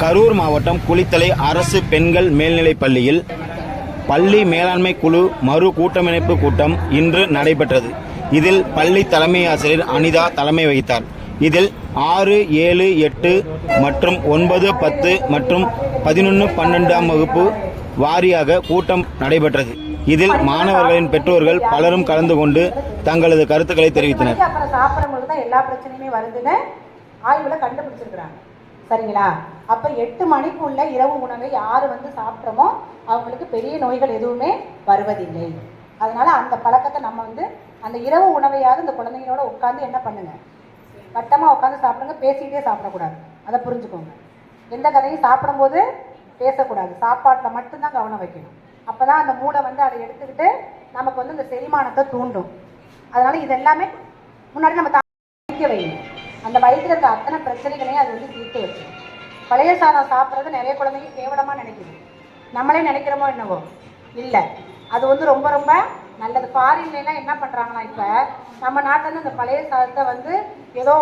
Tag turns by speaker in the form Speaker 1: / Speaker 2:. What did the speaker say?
Speaker 1: கரூர் மாவட்டம் குளித்தலை அரசு பெண்கள் மேல்நிலைப் பள்ளியில் பள்ளி மேலாண்மை குழு மறு கூட்டமைப்பு கூட்டம் இன்று நடைபெற்றது. இதில் பள்ளி தலைமை ஆசிரியர் அனிதா தலைமை வகித்தார். இதில் ஆறு ஏழு எட்டு மற்றும் ஒன்பது பத்து மற்றும் பதினொன்று பன்னெண்டாம் வகுப்பு வாரியாக கூட்டம் நடைபெற்றது. இதில் மாணவர்களின் பெற்றோர்கள் பலரும் கலந்து கொண்டு தங்களது கருத்துக்களை தெரிவித்தனர்.
Speaker 2: அப்புறம் எல்லா பிரச்சனையுமே வருதுன்னு ஆய்வுல கண்டுபிடிச்சிருக்கிறாங்க. சரிங்களா? அப்ப எட்டு மணிக்குள்ள இரவு உணவை யாரு வந்து சாப்பிட்றோமோ அவங்களுக்கு பெரிய நோய்கள் எதுவுமே வருவதில்லை. அதனால அந்த பழக்கத்தை நம்ம வந்து அந்த இரவு உணவையாவது இந்த குழந்தைங்களோட உட்காந்து என்ன பண்ணுங்க? வட்டமா உட்காந்து சாப்பிடுங்க பேசிக்கிட்டே சாப்பிடக்கூடாது. அதை புரிஞ்சுக்கோங்க. எந்த கதையும் சாப்பிடும்போது பேசக்கூடாது. சாப்பாட்டில் மட்டும்தான் கவனம் வைக்கணும். அப்போ தான் அந்த மூளை வந்து அதை எடுத்துக்கிட்டு நமக்கு வந்து இந்த செரிமானத்தை தூண்டும். அதனால இது எல்லாமே முன்னாடி நம்ம தாக்க வைக்கணும் அந்த வயிற்றுல இருக்க அத்தனை பிரச்சனைகளையும் அது வந்து தீர்த்து வச்சு. பழைய சாதம் சாப்பிட்றது நிறைய குழந்தைங்க கேவலமாக நினைக்குது. நம்மளே நினைக்கிறோமோ என்னவோ? இல்லை. அது வந்து ரொம்ப ரொம்ப நல்லது. ஃபாரின்லாம் என்ன பண்ணுறாங்கன்னா இப்போ நம்ம நாட்டில் வந்து இந்த பழைய சாதத்தை வந்து ஏதோ